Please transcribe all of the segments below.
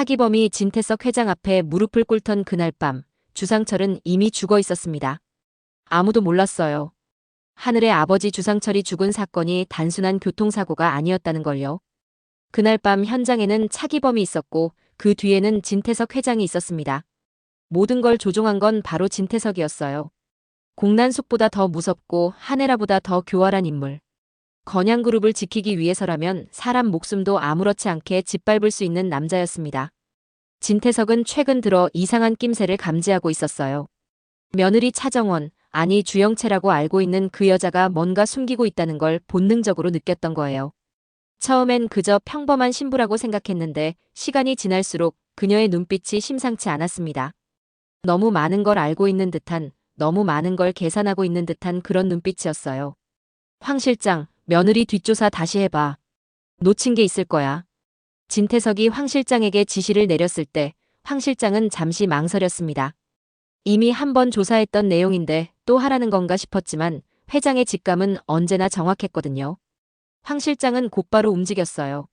차기범이 진태석 회장 앞에 무릎을 꿇던 그날 밤 주상철은 이미 죽어 있었습니다. 아무도 몰랐어요. 하늘의 아버지 주상철이 죽은 사건이 단순한 교통사고가 아니었다는 걸요. 그날 밤 현장에는 차기범이 있었고 그 뒤에는 진태석 회장이 있었습니다. 모든 걸 조종한 건 바로 진태석이었어요. 공난숙보다 더 무섭고 하네라보다 더 교활한 인물. 건양그룹을 지키기 위해서라면 사람 목숨도 아무렇지 않게 짓밟을 수 있는 남자였습니다. 진태석은 최근 들어 이상한 낌새를 감지하고 있었어요. 며느리 차정원, 아니 주영채라고 알고 있는 그 여자가 뭔가 숨기고 있다는 걸 본능적으로 느꼈던 거예요. 처음엔 그저 평범한 신부라고 생각했는데 시간이 지날수록 그녀의 눈빛이 심상치 않았습니다. 너무 많은 걸 알고 있는 듯한, 너무 많은 걸 계산하고 있는 듯한 그런 눈빛이었어요. 황 실장, 며느리 뒷조사 다시 해봐. 놓친 게 있을 거야. 진태석이 황 실장에게 지시를 내렸을 때 황 실장은 잠시 망설였습니다. 이미 한 번 조사했던 내용인데 또 하라는 건가 싶었지만 회장의 직감은 언제나 정확했거든요. 황 실장은 곧바로 움직였어요.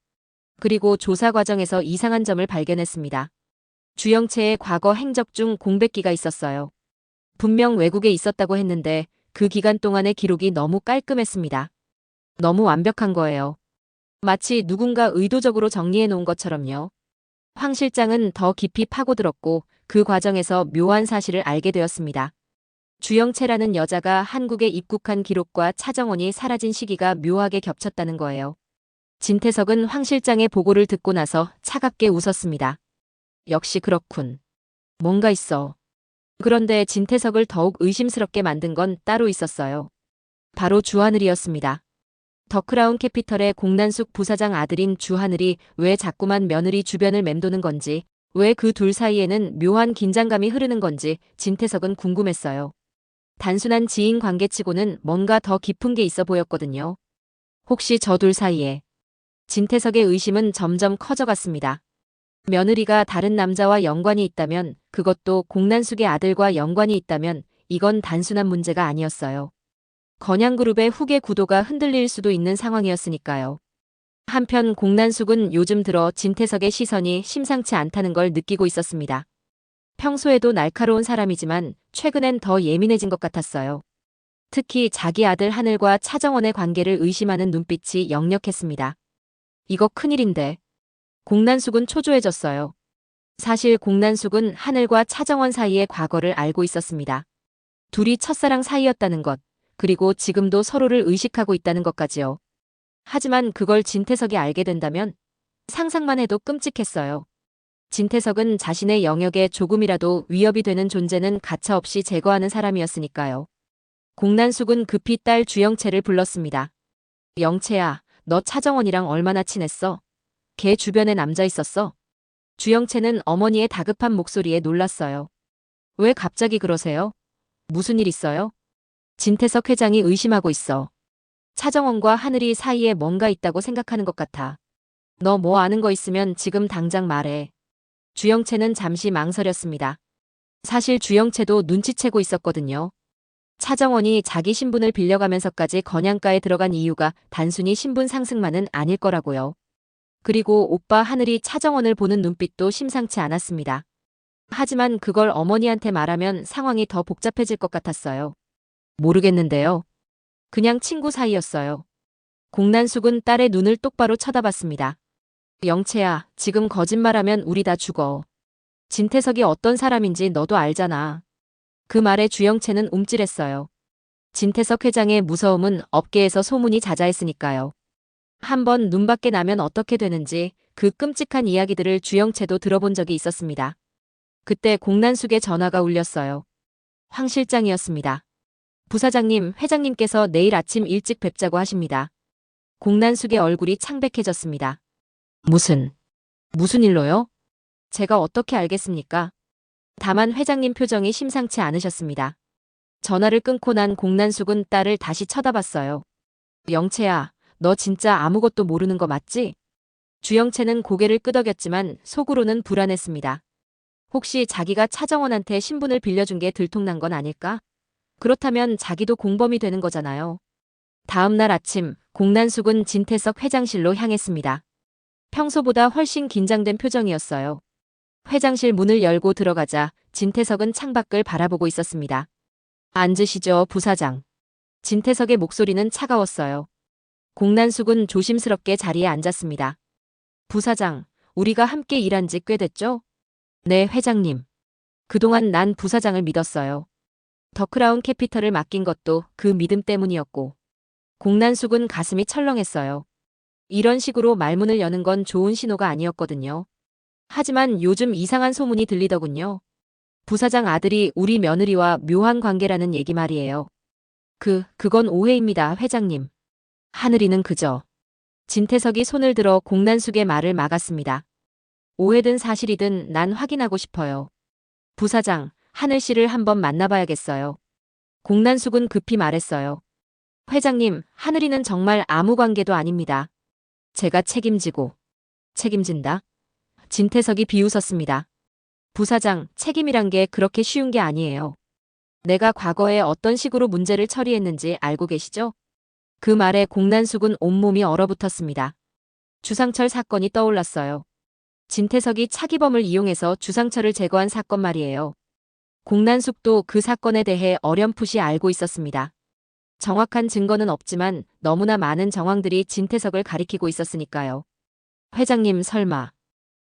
그리고 조사 과정에서 이상한 점을 발견했습니다. 주영채의 과거 행적 중 공백기가 있었어요. 분명 외국에 있었다고 했는데 그 기간 동안의 기록이 너무 깔끔했습니다. 너무 완벽한 거예요. 마치 누군가 의도적으로 정리해 놓은 것처럼요. 황 실장은 더 깊이 파고들었고 그 과정에서 묘한 사실을 알게 되었습니다. 주영채라는 여자가 한국에 입국한 기록과 차정원이 사라진 시기가 묘하게 겹쳤다는 거예요. 진태석은 황 실장의 보고를 듣고 나서 차갑게 웃었습니다. 역시 그렇군. 뭔가 있어. 그런데 진태석을 더욱 의심스럽게 만든 건 따로 있었어요. 바로 주하늘이었습니다. 더크라운 캐피털의 공난숙 부사장 아들인 주하늘이 왜 자꾸만 며느리 주변을 맴도는 건지, 왜 그 둘 사이에는 묘한 긴장감이 흐르는 건지 진태석은 궁금했어요. 단순한 지인 관계치고는 뭔가 더 깊은 게 있어 보였거든요. 혹시 저 둘 사이에. 진태석의 의심은 점점 커져갔습니다. 며느리가 다른 남자와 연관이 있다면, 그것도 공난숙의 아들과 연관이 있다면, 이건 단순한 문제가 아니었어요. 건양그룹의 후계 구도가 흔들릴 수도 있는 상황이었으니까요. 한편 공난숙은 요즘 들어 진태석의 시선이 심상치 않다는 걸 느끼고 있었습니다. 평소에도 날카로운 사람이지만 최근엔 더 예민해진 것 같았어요. 특히 자기 아들 하늘과 차정원의 관계를 의심하는 눈빛이 역력했습니다. 이거 큰일인데. 공난숙은 초조해졌어요. 사실 공난숙은 하늘과 차정원 사이의 과거를 알고 있었습니다. 둘이 첫사랑 사이였다는 것, 그리고 지금도 서로를 의식하고 있다는 것까지요. 하지만 그걸 진태석이 알게 된다면 상상만 해도 끔찍했어요. 진태석은 자신의 영역에 조금이라도 위협이 되는 존재는 가차없이 제거하는 사람이었으니까요. 공난숙은 급히 딸 주영채를 불렀습니다. 영채야, 너 차정원이랑 얼마나 친했어? 걔 주변에 남자 있었어? 주영채는 어머니의 다급한 목소리에 놀랐어요. 왜 갑자기 그러세요? 무슨 일 있어요? 진태석 회장이 의심하고 있어. 차정원과 하늘이 사이에 뭔가 있다고 생각하는 것 같아. 너 뭐 아는 거 있으면 지금 당장 말해. 주영채는 잠시 망설였습니다. 사실 주영채도 눈치채고 있었거든요. 차정원이 자기 신분을 빌려가면서까지 건양가에 들어간 이유가 단순히 신분 상승만은 아닐 거라고요. 그리고 오빠 하늘이 차정원을 보는 눈빛도 심상치 않았습니다. 하지만 그걸 어머니한테 말하면 상황이 더 복잡해질 것 같았어요. 모르겠는데요. 그냥 친구 사이였어요. 공난숙은 딸의 눈을 똑바로 쳐다봤습니다. 영채야, 지금 거짓말하면 우리 다 죽어. 진태석이 어떤 사람인지 너도 알잖아. 그 말에 주영채는 움찔했어요. 진태석 회장의 무서움은 업계에서 소문이 자자했으니까요. 한번 눈 밖에 나면 어떻게 되는지 그 끔찍한 이야기들을 주영채도 들어본 적이 있었습니다. 그때 공난숙의 전화가 울렸어요. 황 실장이었습니다. 부사장님, 회장님께서 내일 아침 일찍 뵙자고 하십니다. 공난숙의 얼굴이 창백해졌습니다. 무슨, 무슨 일로요? 제가 어떻게 알겠습니까? 다만 회장님 표정이 심상치 않으셨습니다. 전화를 끊고 난 공난숙은 딸을 다시 쳐다봤어요. 영채야, 너 진짜 아무것도 모르는 거 맞지? 주영채는 고개를 끄덕였지만 속으로는 불안했습니다. 혹시 자기가 차정원한테 신분을 빌려준 게 들통난 건 아닐까? 그렇다면 자기도 공범이 되는 거잖아요. 다음 날 아침, 공난숙은 진태석 회장실로 향했습니다. 평소보다 훨씬 긴장된 표정이었어요. 회장실 문을 열고 들어가자 진태석은 창밖을 바라보고 있었습니다. 앉으시죠, 부사장. 진태석의 목소리는 차가웠어요. 공난숙은 조심스럽게 자리에 앉았습니다. 부사장, 우리가 함께 일한 지 꽤 됐죠? 네, 회장님. 그동안 난 부사장을 믿었어요. 더크라운 캐피털을 맡긴 것도 그 믿음 때문이었고, 공난숙은 가슴이 철렁했어요. 이런 식으로 말문을 여는 건 좋은 신호가 아니었거든요. 하지만 요즘 이상한 소문이 들리더군요. 부사장 아들이 우리 며느리와 묘한 관계라는 얘기 말이에요. 그, 그건 오해입니다, 회장님. 하늘이는 그저. 진태석이 손을 들어 공난숙의 말을 막았습니다. 오해든 사실이든 난 확인하고 싶어요. 부사장, 하늘 씨를 한번 만나봐야겠어요. 공난숙은 급히 말했어요. 회장님, 하늘이는 정말 아무 관계도 아닙니다. 제가 책임지고. 책임진다? 진태석이 비웃었습니다. 부사장, 책임이란 게 그렇게 쉬운 게 아니에요. 내가 과거에 어떤 식으로 문제를 처리했는지 알고 계시죠? 그 말에 공난숙은 온몸이 얼어붙었습니다. 주상철 사건이 떠올랐어요. 진태석이 차기범을 이용해서 주상철을 제거한 사건 말이에요. 공난숙도 그 사건에 대해 어렴풋이 알고 있었습니다. 정확한 증거는 없지만 너무나 많은 정황들이 진태석을 가리키고 있었으니까요. 회장님 설마.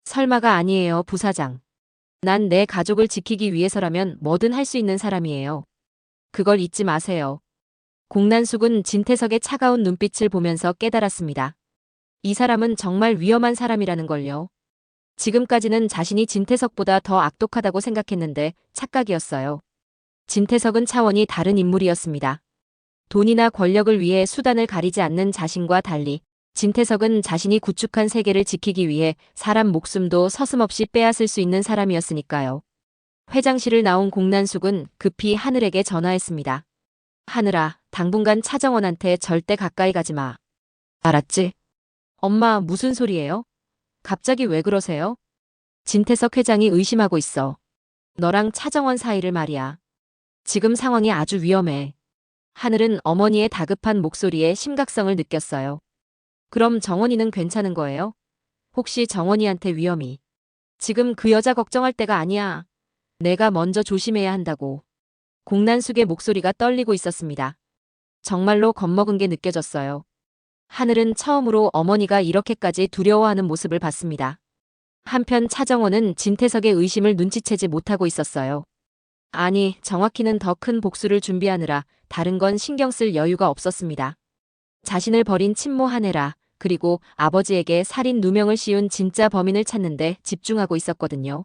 설마가 아니에요, 부사장. 난 내 가족을 지키기 위해서라면 뭐든 할 수 있는 사람이에요. 그걸 잊지 마세요. 공난숙은 진태석의 차가운 눈빛을 보면서 깨달았습니다. 이 사람은 정말 위험한 사람이라는 걸요. 지금까지는 자신이 진태석보다 더 악독하다고 생각했는데 착각이었어요. 진태석은 차원이 다른 인물이었습니다. 돈이나 권력을 위해 수단을 가리지 않는 자신과 달리 진태석은 자신이 구축한 세계를 지키기 위해 사람 목숨도 서슴없이 빼앗을 수 있는 사람이었으니까요. 회장실을 나온 공난숙은 급히 하늘에게 전화했습니다. 하늘아, 당분간 차정원한테 절대 가까이 가지 마. 알았지? 엄마, 무슨 소리예요? 갑자기 왜 그러세요? 진태석 회장이 의심하고 있어. 너랑 차정원 사이를 말이야. 지금 상황이 아주 위험해. 하늘은 어머니의 다급한 목소리에 심각성을 느꼈어요. 그럼 정원이는 괜찮은 거예요? 혹시 정원이한테 위험이? 지금 그 여자 걱정할 때가 아니야. 내가 먼저 조심해야 한다고. 공난숙의 목소리가 떨리고 있었습니다. 정말로 겁먹은 게 느껴졌어요. 하늘은 처음으로 어머니가 이렇게까지 두려워하는 모습을 봤습니다. 한편 차정원은 진태석의 의심을 눈치채지 못하고 있었어요. 아니, 정확히는 더 큰 복수를 준비하느라 다른 건 신경 쓸 여유가 없었습니다. 자신을 버린 친모 한혜라, 그리고 아버지에게 살인 누명을 씌운 진짜 범인을 찾는데 집중하고 있었거든요.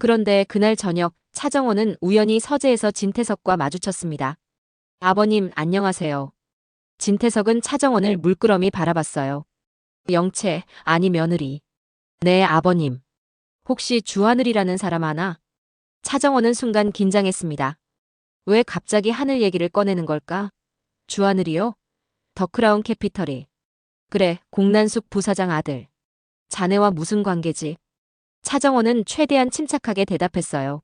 그런데 그날 저녁 차정원은 우연히 서재에서 진태석과 마주쳤습니다. 아버님, 안녕하세요. 진태석은 차정원을 물끄러미 바라봤어요. 영채, 아니 며느리. 네, 아버님. 혹시 주하늘이라는 사람 아나? 차정원은 순간 긴장했습니다. 왜 갑자기 하늘 얘기를 꺼내는 걸까? 주하늘이요? 더크라운 캐피털이. 그래, 공난숙 부사장 아들. 자네와 무슨 관계지? 차정원은 최대한 침착하게 대답했어요.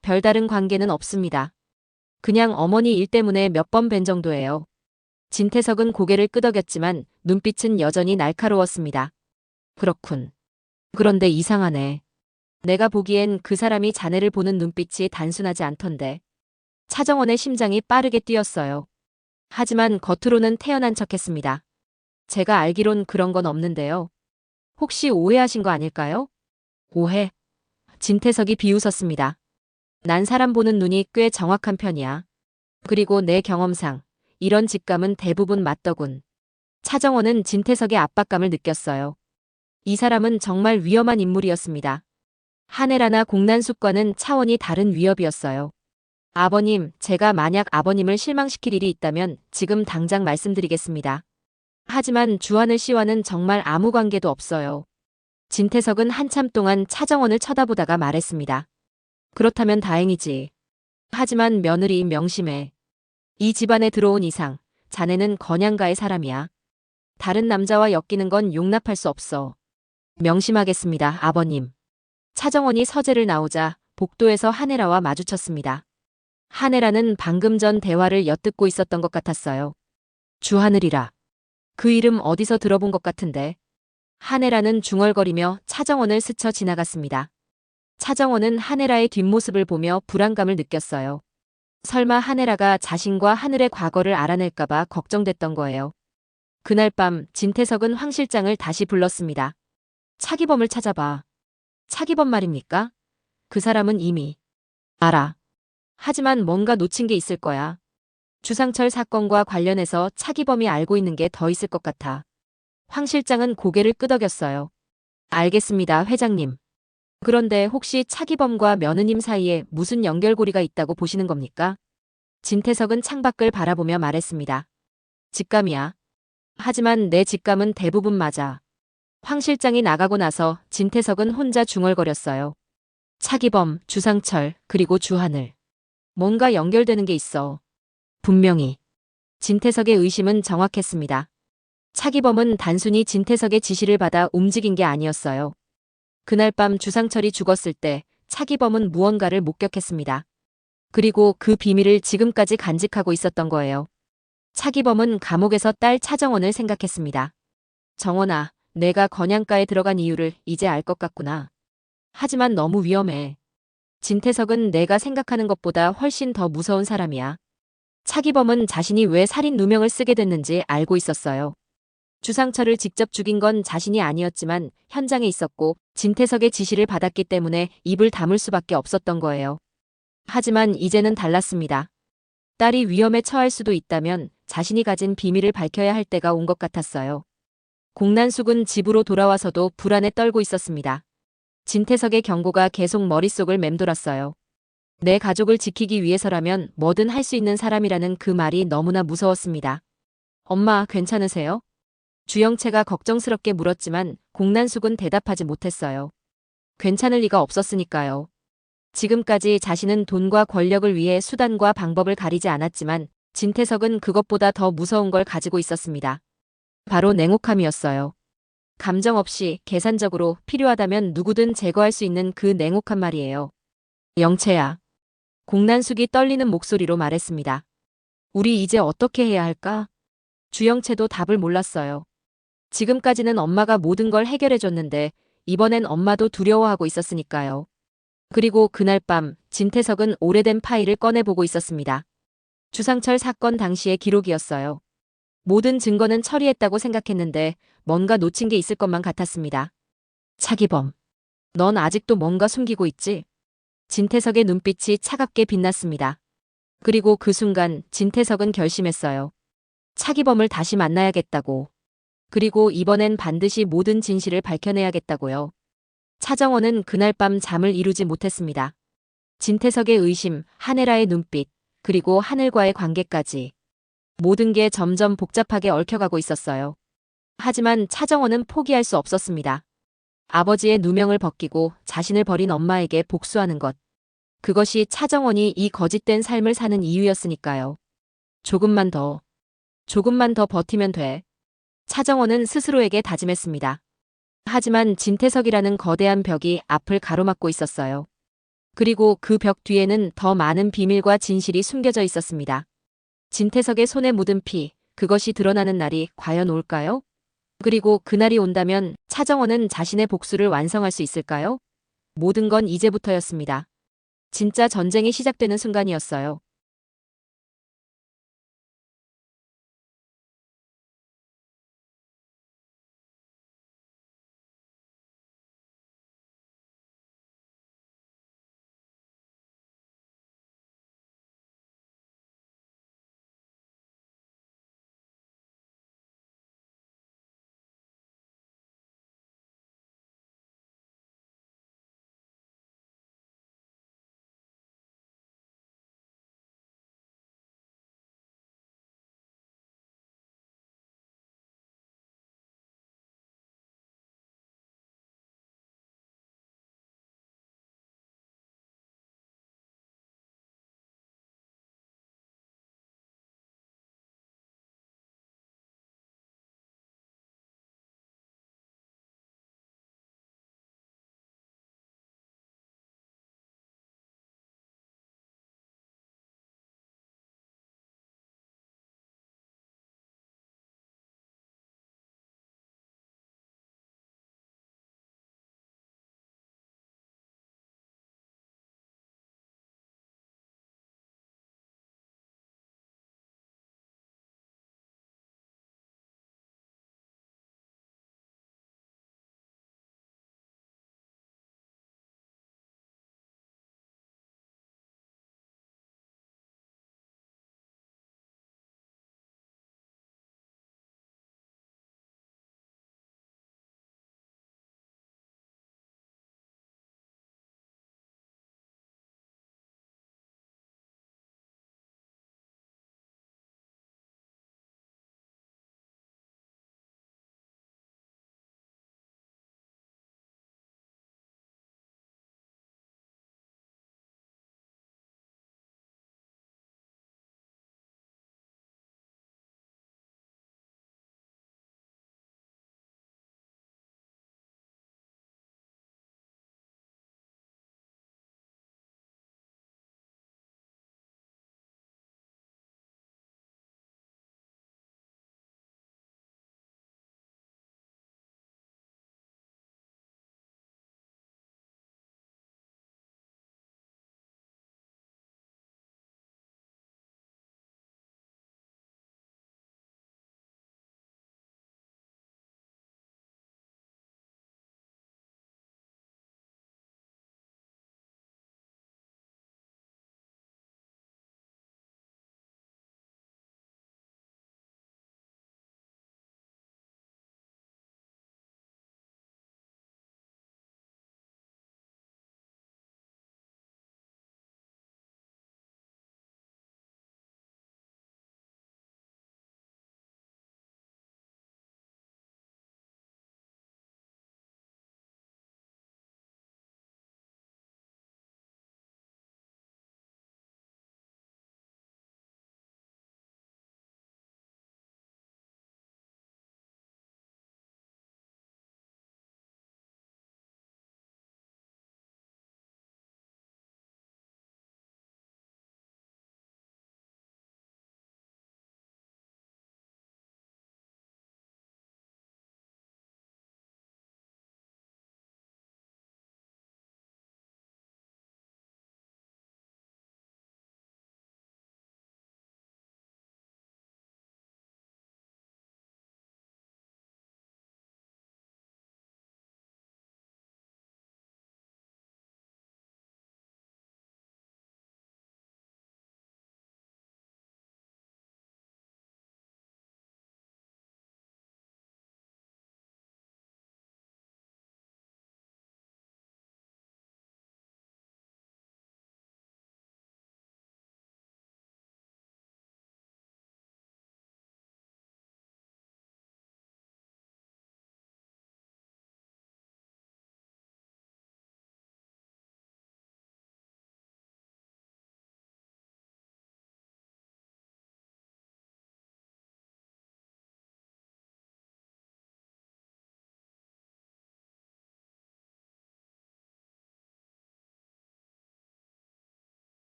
별다른 관계는 없습니다. 그냥 어머니 일 때문에 몇 번 뵌 정도예요. 진태석은 고개를 끄덕였지만 눈빛은 여전히 날카로웠습니다. 그렇군. 그런데 이상하네. 내가 보기엔 그 사람이 자네를 보는 눈빛이 단순하지 않던데. 차정원의 심장이 빠르게 뛰었어요. 하지만 겉으로는 태연한 척했습니다. 제가 알기론 그런 건 없는데요. 혹시 오해하신 거 아닐까요? 오해? 진태석이 비웃었습니다. 난 사람 보는 눈이 꽤 정확한 편이야. 그리고 내 경험상 이런 직감은 대부분 맞더군. 차정원은 진태석의 압박감을 느꼈어요. 이 사람은 정말 위험한 인물이었습니다. 하네라나 공난숙과는 차원이 다른 위협이었어요. 아버님, 제가 만약 아버님을 실망시킬 일이 있다면 지금 당장 말씀드리겠습니다. 하지만 주하늘 씨와는 정말 아무 관계도 없어요. 진태석은 한참 동안 차정원을 쳐다보다가 말했습니다. 그렇다면 다행이지. 하지만 며느리 명심해. 이 집안에 들어온 이상 자네는 건양가의 사람이야. 다른 남자와 엮이는 건 용납할 수 없어. 명심하겠습니다, 아버님. 차정원이 서재를 나오자 복도에서 하네라와 마주쳤습니다. 하네라는 방금 전 대화를 엿듣고 있었던 것 같았어요. 주하늘이라. 그 이름 어디서 들어본 것 같은데. 하네라는 중얼거리며 차정원을 스쳐 지나갔습니다. 차정원은 하네라의 뒷모습을 보며 불안감을 느꼈어요. 설마 하네라가 자신과 하늘의 과거를 알아낼까봐 걱정됐던 거예요. 그날 밤 진태석은 황 실장을 다시 불렀습니다. 차기범을 찾아봐. 차기범 말입니까? 그 사람은 이미 알아. 하지만 뭔가 놓친 게 있을 거야. 주상철 사건과 관련해서 차기범이 알고 있는 게 더 있을 것 같아. 황 실장은 고개를 끄덕였어요. 알겠습니다, 회장님. 그런데 혹시 차기범과 며느님 사이에 무슨 연결고리가 있다고 보시는 겁니까? 진태석은 창밖을 바라보며 말했습니다. 직감이야. 하지만 내 직감은 대부분 맞아. 황 실장이 나가고 나서 진태석은 혼자 중얼거렸어요. 차기범, 주상철, 그리고 주하늘. 뭔가 연결되는 게 있어. 분명히. 진태석의 의심은 정확했습니다. 차기범은 단순히 진태석의 지시를 받아 움직인 게 아니었어요. 그날 밤 주상철이 죽었을 때 차기범은 무언가를 목격했습니다. 그리고 그 비밀을 지금까지 간직하고 있었던 거예요. 차기범은 감옥에서 딸 차정원을 생각했습니다. 정원아, 내가 건양가에 들어간 이유를 이제 알 것 같구나. 하지만 너무 위험해. 진태석은 내가 생각하는 것보다 훨씬 더 무서운 사람이야. 차기범은 자신이 왜 살인 누명을 쓰게 됐는지 알고 있었어요. 주상철을 직접 죽인 건 자신이 아니었지만 현장에 있었고 진태석의 지시를 받았기 때문에 입을 다물 수밖에 없었던 거예요. 하지만 이제는 달랐습니다. 딸이 위험에 처할 수도 있다면 자신이 가진 비밀을 밝혀야 할 때가 온 것 같았어요. 공난숙은 집으로 돌아와서도 불안에 떨고 있었습니다. 진태석의 경고가 계속 머릿속을 맴돌았어요. 내 가족을 지키기 위해서라면 뭐든 할 수 있는 사람이라는 그 말이 너무나 무서웠습니다. 엄마, 괜찮으세요? 주영채가 걱정스럽게 물었지만 공난숙은 대답하지 못했어요. 괜찮을 리가 없었으니까요. 지금까지 자신은 돈과 권력을 위해 수단과 방법을 가리지 않았지만 진태석은 그것보다 더 무서운 걸 가지고 있었습니다. 바로 냉혹함이었어요. 감정 없이 계산적으로 필요하다면 누구든 제거할 수 있는 그 냉혹한 말이에요. 영채야. 공난숙이 떨리는 목소리로 말했습니다. 우리 이제 어떻게 해야 할까? 주영채도 답을 몰랐어요. 지금까지는 엄마가 모든 걸 해결해줬는데 이번엔 엄마도 두려워하고 있었으니까요. 그리고 그날 밤 진태석은 오래된 파일을 꺼내보고 있었습니다. 주상철 사건 당시의 기록이었어요. 모든 증거는 처리했다고 생각했는데 뭔가 놓친 게 있을 것만 같았습니다. 차기범. 넌 아직도 뭔가 숨기고 있지? 진태석의 눈빛이 차갑게 빛났습니다. 그리고 그 순간 진태석은 결심했어요. 차기범을 다시 만나야겠다고. 그리고 이번엔 반드시 모든 진실을 밝혀내야겠다고요. 차정원은 그날 밤 잠을 이루지 못했습니다. 진태석의 의심, 하네라의 눈빛, 그리고 하늘과의 관계까지. 모든 게 점점 복잡하게 얽혀가고 있었어요. 하지만 차정원은 포기할 수 없었습니다. 아버지의 누명을 벗기고 자신을 버린 엄마에게 복수하는 것. 그것이 차정원이 이 거짓된 삶을 사는 이유였으니까요. 조금만 더, 조금만 더 버티면 돼. 차정원은 스스로에게 다짐했습니다. 하지만 진태석이라는 거대한 벽이 앞을 가로막고 있었어요. 그리고 그 벽 뒤에는 더 많은 비밀과 진실이 숨겨져 있었습니다. 진태석의 손에 묻은 피, 그것이 드러나는 날이 과연 올까요? 그리고 그날이 온다면 차정원은 자신의 복수를 완성할 수 있을까요? 모든 건 이제부터였습니다. 진짜 전쟁이 시작되는 순간이었어요.